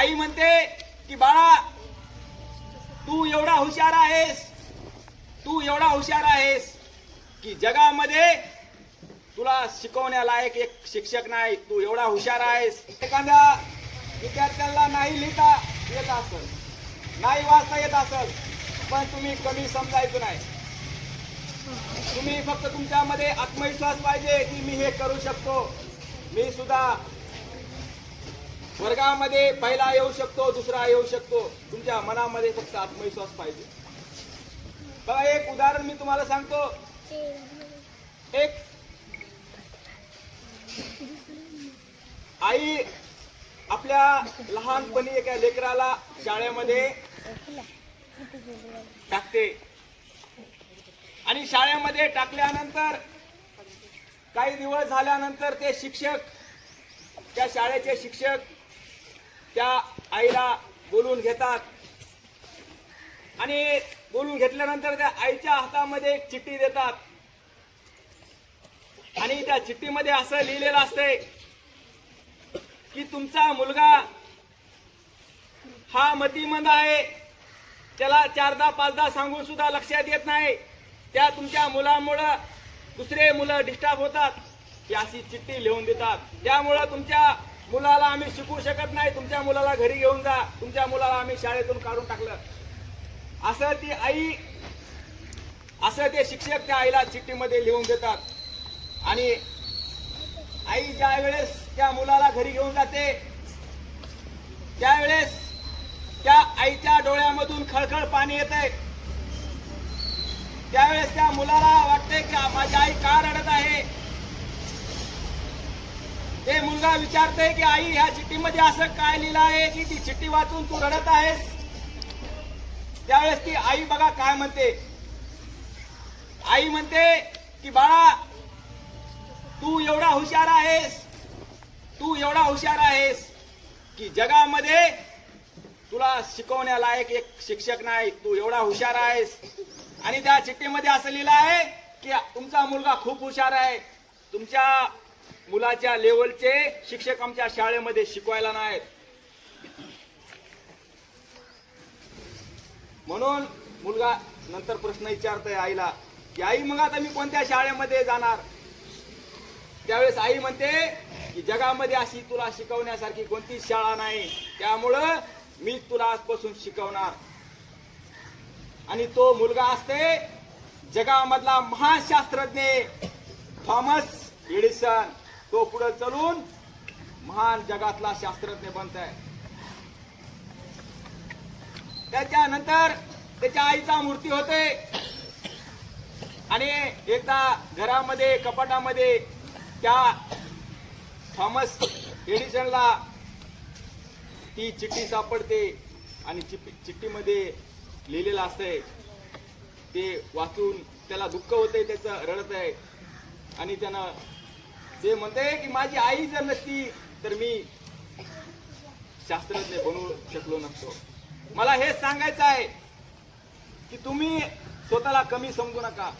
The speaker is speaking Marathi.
आई म्हणते की बाळा तू एवढा हुशार आहेस तू एवढा हुशार आहेस की जगामध्ये तुला शिकवण्यालायक एक शिक्षक नाही तू एवढा हुशार आहेस. एखाद्या विद्यार्थ्यांना नाही लिहिता येत असल नाही वाचता येत असल पण तुम्ही कमी समजायचं नाही. तुम्ही फक्त तुमच्यामध्ये आत्मविश्वास पाहिजे की मी हे करू शकतो. मी सुद्धा वर्गामध्ये पहिला येऊ शकतो दुसरा येऊ शकतो. तुमच्या मनामध्ये फक्त आत्मविश्वास पाहिजे. बघा एक उदाहरण मी तुम्हाला सांगतो. एक आई आपल्या लहानपणी एका लेकराला शाळेमध्ये टाकते. आणि शाळेमध्ये टाकल्यानंतर काही दिवस झाल्यानंतर ते शिक्षक त्या शाळेचे शिक्षक त्या आईला बोलून घेतात. आणि बोलून घेतल्यानंतर त्या आईच्या हातामध्ये एक चिठ्ठी देतात. आणि त्या चिठ्ठीमध्ये असं लिहिलेलं असते की तुमचा मुलगा हा मतिमंद आहे. त्याला चारदा पाचदा सांगून सुद्धा लक्षात येत नाही. त्या तुमच्या मुलामुळं दुसरे मुलं डिस्टर्ब होतात. ही अशी चिठ्ठी लिहून देतात. त्यामुळं तुमच्या मुलाला आम्ही शिकवू शकत नाही. तुमच्या मुलाला घरी घेऊन जा. तुमच्या मुलाला आम्ही शाळेतून काढून टाकलं. असं ती आई असं ते शिक्षक त्या आईला चिठ्ठीमध्ये लिहून देतात. आणि आई ज्या वेळेस त्या मुलाला घरी घेऊन जाते त्यावेळेस त्या आईच्या डोळ्यामधून खळखळ पाणी येत आहे त्यावेळेस त्या मुलाला वाटते की माझी आई का रडत आहे? ते मुलगा विचारते की आई ह्या चिठ्ठीमध्ये असं काय लिहिलं आहे की ती चिठ्ठी वाचून तू रडत आहेस? त्यावेळेस ती आई बघा काय म्हणते. आई म्हणते की बाळा तू एवढा हुशार आहेस तू एवढा हुशार आहेस की जगामध्ये तुला शिकवण्यालायक एक शिक्षक नाही तू एवढा हुशार आहेस. आणि त्या चिठ्ठीमध्ये असं लिहिलं आहे की तुमचा मुलगा खूप हुशार आहे तुमच्या मुलाच्या लेवलचे शिक्षक आमच्या शाळेमध्ये शिकवायला नाहीत. म्हणून मुलगा नंतर प्रश्न विचारतोय आईला की आई मग आता मी कोणत्या शाळेमध्ये जाणार? त्यावेळेस आई म्हणते की जगामध्ये अशी तुला शिकवण्यासारखी कोणतीच शाळा नाही. त्यामुळं मी तुला आजपासून शिकवणार. आणि तो मुलगा असते जगामधला महाशास्त्रज्ञ थॉमस एडिसन. तो पुढे चलून महान जगातला शास्त्रज्ञ बनत आहे त्याच्यानंतर त्याच्या आईचा मूर्ती होते. आणि एकदा घरामध्ये कपाटामध्ये त्या थॉमस एडिसनला ती चिठ्ठी सापडते आणि चिठ्ठीमध्ये लिहिलेलं असतंय. ते वाचून त्याला दुःख होते त्याचं रडत आहे आणि त्यानं ते म्हणते की माझी आई जर नसती तर मी शास्त्रज्ञ बनवू शकलो नसतो. मला हे सांगायचं आहे की तुम्ही स्वतःला कमी समजू नका.